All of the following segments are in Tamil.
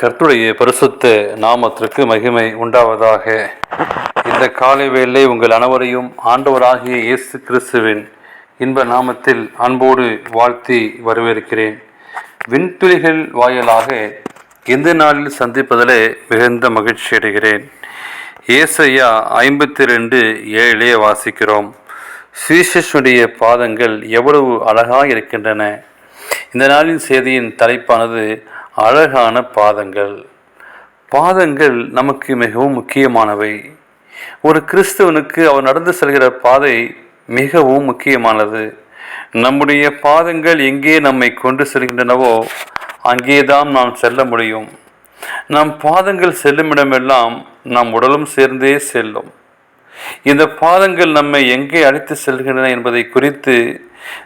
கர்த்துடைய பரிசுத்த நாமத்திற்கு மகிமை உண்டாவதாக. இந்த காலை வேளை உங்கள் அனைவரையும் ஆண்டவராகிய இயேசு கிறிஸ்துவின் இன்ப நாமத்தில் அன்போடு வாழ்த்தி வரவேற்கிறேன். விண்துளிகள் வாயிலாக இந்த நாளில் சந்திப்பதிலே மிகுந்த மகிழ்ச்சி அடைகிறேன். ஏசையா ஐம்பத்தி ரெண்டு ஏழிலே வாசிக்கிறோம். சுவிசேஷனுடைய பாதங்கள் எவ்வளவு அழகாக இருக்கின்றன. இந்த நாளின் செய்தியின் தலைப்பானது அழகான பாதங்கள். பாதங்கள் நமக்கு மிகவும் முக்கியமானவை. ஒரு கிறிஸ்தவனுக்கு அவர் நடந்து செல்கிற பாதை மிகவும் முக்கியமானது. நம்முடைய பாதங்கள் எங்கே நம்மை கொண்டு செல்கின்றனவோ அங்கேதான் நாம் செல்ல முடியும். நம் பாதங்கள் செல்லும் இடமெல்லாம் நம் உடலும் சேர்ந்தே செல்லும். இந்த பாதங்கள் நம்மை எங்கே அழைத்து செல்கின்றன என்பதை குறித்து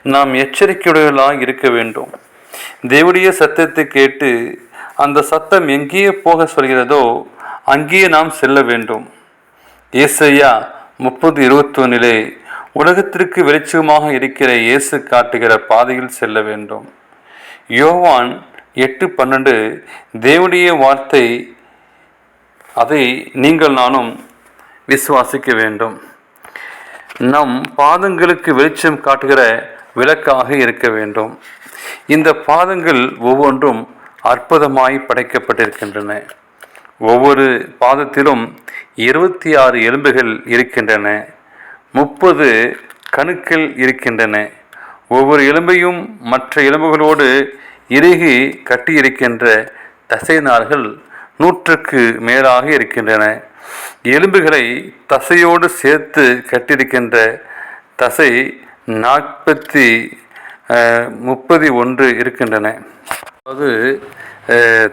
நாம் எச்சரிக்கையுடையவர்களாக இருக்க வேண்டும். தேவடைய சத்தத்தை கேட்டு அந்த சத்தம் எங்கேயே போக சொல்கிறதோ அங்கேயே நாம் செல்ல வேண்டும். ஏசையா முப்பது இருபத்தொன்னிலே உலகத்திற்கு வெளிச்சமாக இருக்கிற இயேசு காட்டுகிற பாதையில் செல்ல வேண்டும். யோவான் எட்டு பன்னெண்டு தேவடைய வார்த்தை அதை நீங்கள் நானும் விசுவாசிக்க வேண்டும். நம் பாதங்களுக்கு வெளிச்சம் காட்டுகிற விளக்காக இருக்க வேண்டும். இந்த பாதங்கள் ஒவ்வொன்றும் அற்புதமாய் படைக்கப்பட்டிருக்கின்றன. ஒவ்வொரு பாதத்திலும் இருபத்தி ஆறு எலும்புகள் இருக்கின்றன. முப்பது கணுக்கள் இருக்கின்றன. ஒவ்வொரு எலும்பையும் மற்ற எலும்புகளோடு இறுகி கட்டியிருக்கின்ற தசை நார்கள் நூற்றுக்கு மேலாக இருக்கின்றன. எலும்புகளை தசையோடு சேர்த்து கட்டியிருக்கின்ற தசை நாற்பத்தி முப்பத்தி ஒன்று இருக்கின்றன. அதாவது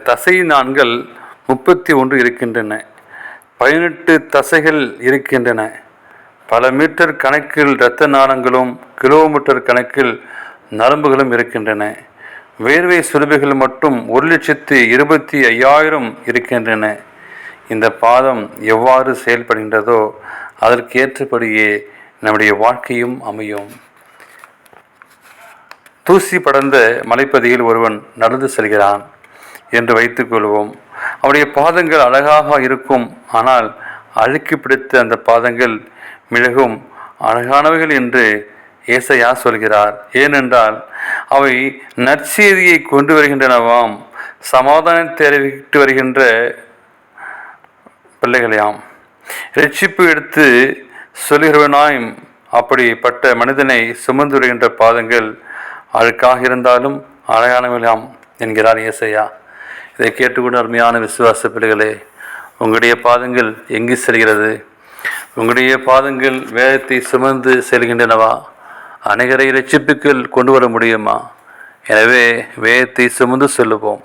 தசை நான்கள் முப்பத்தி ஒன்று இருக்கின்றன. பதினெட்டு தசைகள் இருக்கின்றன. பல மீட்டர் கணக்கில் இரத்த நாளங்களும் கிலோமீட்டர் கணக்கில் நரம்புகளும் இருக்கின்றன. வேர்வை சுரபிகள் மட்டும் ஒரு லட்சத்து இருபத்தி ஐயாயிரம் இருக்கின்றன. இந்த பாதம் எவ்வாறு செயல்படுகின்றதோ அதற்கு ஏற்றபடியே நம்முடைய வாழ்க்கையும் அமையும். தூசி படர்ந்த மலைப்பதியில் ஒருவன் நடந்து செல்கிறான் என்று வைத்துக்கொள்வோம் அவருடைய பாதங்கள் அழகாக இருக்கும். ஆனால் அழுக்கி பிடித்த அந்த பாதங்கள் மிழகும் அழகானவைகள் என்று ஏசையா சொல்கிறார். ஏனென்றால் அவை நற்செய்தியை கொண்டு வருகின்றனவாம். சமாதானம் தெரிவித்து வருகின்ற பிள்ளைகளையாம். ரட்சிப்பு எடுத்து சொல்கிறவனாயும் அப்படிப்பட்ட மனிதனை சுமந்து வருகின்ற பாதங்கள் அழுக்காக இருந்தாலும் அழகானவிலாம் என்கிறார் இயேசையா இதை கேட்டுக்கொண்டு அருமையான விசுவாச பிள்ளைகளே உங்களுடைய பாதங்கள் எங்கு செல்கிறது? உங்களுடைய பாதங்கள் வேதத்தை சுமந்து செல்கின்றனவா? அனைகரை ரட்சிப்புக்கள் கொண்டு வர முடியுமா? எனவே வேதத்தை சுமந்து செல்லுவோம்.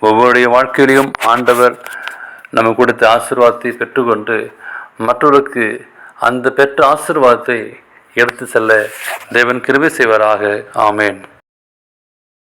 ஒவ்வொருடைய வாழ்க்கையிலையும் ஆண்டவர் நம்ம கொடுத்த ஆசிர்வாதத்தை பெற்றுக்கொண்டு மற்றவருக்கு அந்த பெற்ற ஆசிர்வாதத்தை எடுத்து செல்ல தேவன் கிருபை செய்வராக. ஆமேன்.